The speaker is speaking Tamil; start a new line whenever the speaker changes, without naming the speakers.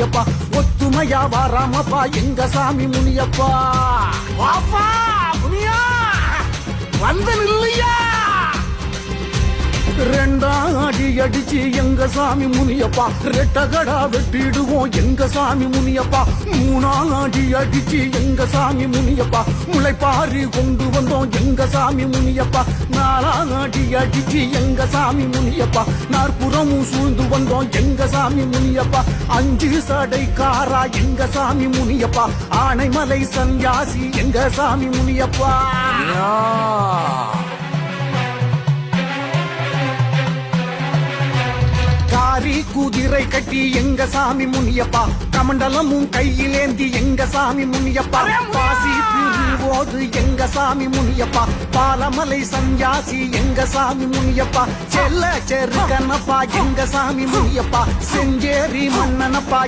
முனியப்பா. ஒத்துமையா வாராமப்பா எங்க சாமி முனியப்பா. வாப்பா முனியா வந்து இல்லையா? ரெண்டாம் அடி அடிச்சு எங்க சாமி முனியப்பா. ரெட்டகடா வெட்டிடுவோம் எங்க சாமி முனியப்பா. மூணாம் அடி அடிச்சு எங்க சாமி முனியப்பா. முளைப்பாரி கொண்டு வந்தோம் எங்க சாமி முனியப்பா? நாலாம் அடி அடிச்சு எங்க சாமி முனியப்பா? நாற்புறமும் சூழ்ந்து வந்தோம் எங்க சாமி முனியப்பா? அஞ்சு சடை காரா எங்க சாமி முனியப்பா? ஆனைமலை சன்யாசி எங்க சாமி முனியப்பா? காரி குதிரை கட்டி எங்க சாமி முனியப்பா? கமண்டலமும் கையிலேந்தி எங்க சாமி முனியப்பா? பாசி எங்க சாமி முனியப்பா பாலமலை சன்யாசி எங்க சாமி முனியப்பா செல்ல செருக்கனப்பா எங்க சாமி முனியப்பா செஞ்சேரி மன்னனப்பா